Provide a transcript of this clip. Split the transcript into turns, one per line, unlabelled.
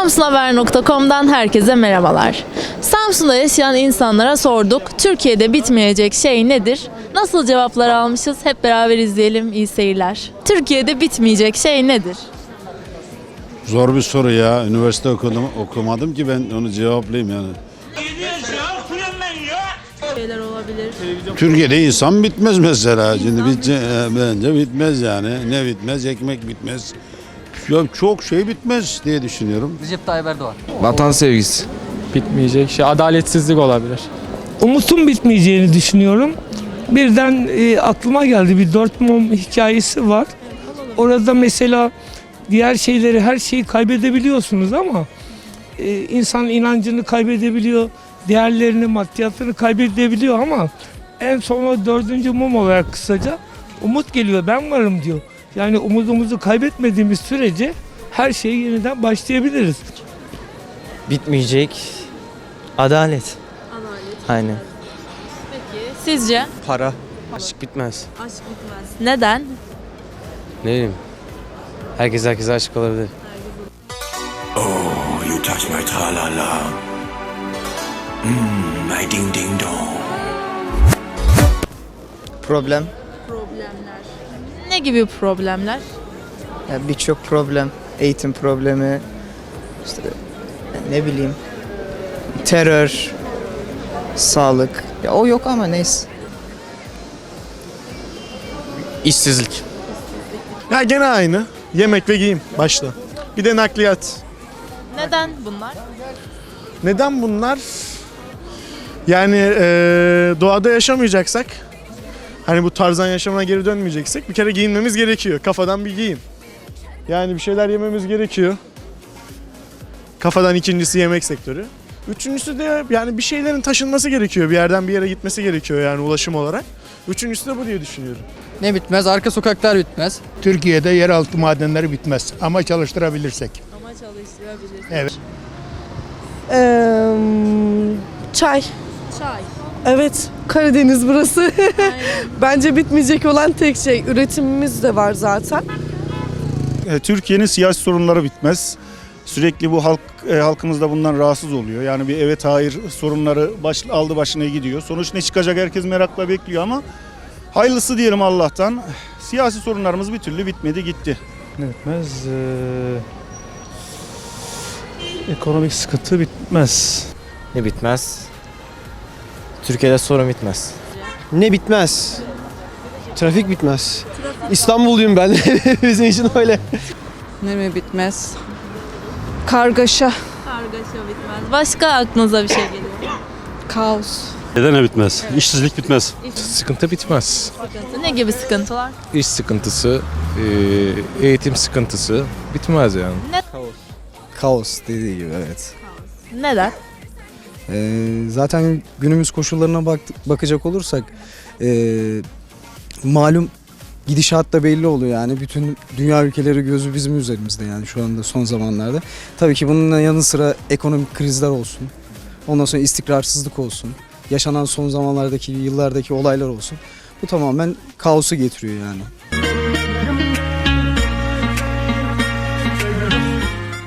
Samsunhaber.com'dan herkese merhabalar. Samsun'da yaşayan insanlara sorduk. Türkiye'de bitmeyecek şey nedir? Nasıl cevaplar almışız? Hep beraber izleyelim. İyi seyirler. Türkiye'de bitmeyecek şey nedir?
Zor bir soru ya. Üniversite okudum, okumadım ki ben onu cevaplayayım yani.
Şeyler olabilir.
Türkiye'de insan bitmez mesela. Şimdi bitce, e, bence bitmez yani. Ne bitmez? Ekmek bitmez. Ya çok şey bitmez diye düşünüyorum.
Recep Tayyip Erdoğan.
Vatan sevgisi.
bitmeyecek şey adaletsizlik olabilir.
umutun bitmeyeceğini düşünüyorum. Birden e, aklıma geldi bir dört mum hikayesi var. Orada mesela diğer şeyleri her şeyi kaybedebiliyorsunuz ama e, insan inancını kaybedebiliyor, değerlerini, maddiyatını kaybedebiliyor ama en son o dördüncü mum olarak kısaca umut geliyor ben varım diyor. Yani umudumuzu kaybetmediğimiz sürece her şeye yeniden başlayabiliriz.
Bitmeyecek adalet.
Adalet.
Aynen.
Peki sizce?
Para. Aşk bitmez.
Aşk bitmez. Neden?
Ne bileyim. Herkes herkese aşık olabilir.
You touch my tra-la-la. Mmm, my ding-ding-dong.
Problem.
Problemler. Ne gibi problemler?
Ya birçok problem. Eğitim problemi. işte ne bileyim. Terör. Sağlık. Ya o yok ama neyse.
İşsizlik.
Ya gene aynı. Yemek ve giyim başta. Bir de nakliyat.
Neden bunlar?
Neden bunlar? Yani eee, doğada yaşamayacaksak, hani bu tarzan yaşamına geri dönmeyeceksek bir kere giyinmemiz gerekiyor. Kafadan bir giyin. Yani bir şeyler yememiz gerekiyor. Kafadan ikincisi yemek sektörü. Üçüncüsü de yani bir şeylerin taşınması gerekiyor. Bir yerden bir yere gitmesi gerekiyor yani ulaşım olarak. Üçüncüsü de bu diye düşünüyorum.
Ne bitmez? Arka sokaklar bitmez.
Türkiye'de yeraltı madenleri bitmez ama çalıştırabilirsek.
Ama çalıştırabilir.
Evet.
çay.
Çay.
Evet, Karadeniz burası. Bence bitmeyecek olan tek şey. Üretimimiz de var zaten.
E, Türkiye'nin siyasi sorunları bitmez. Sürekli bu halk e, halkımız da bundan rahatsız oluyor. Yani bir evet hayır sorunları baş, aldı başına gidiyor. Sonuç ne çıkacak herkes merakla bekliyor ama hayırlısı diyelim Allah'tan. Siyasi sorunlarımız bir türlü bitmedi gitti.
Ne bitmez? ekonomik sıkıntı bitmez.
Ne bitmez? Türkiye'de sorun bitmez.
Ne bitmez? Trafik bitmez. İstanbulluyum ben. Bizim için öyle.
Ne mi bitmez? Kargaşa,
Kargaşa bitmez. Başka aklınıza bir şey geliyor.
kaos.
Neden bitmez? İşsizlik bitmez.
Sıkıntı bitmez.
Sıkıntı. Ne gibi sıkıntılar?
İş sıkıntısı, e, eğitim sıkıntısı bitmez yani.
Kaos dediği gibi evet.
Neden?
Ee, zaten günümüz koşullarına bak, bakacak olursak ee, malum gidişat da belli oluyor yani bütün dünya ülkeleri gözü bizim üzerimizde yani şu anda son zamanlarda. Tabii ki bunun yanı sıra ekonomik krizler olsun. Ondan sonra istikrarsızlık olsun. Yaşanan son zamanlardaki yıllardaki olaylar olsun. Bu tamamen kaosu getiriyor yani.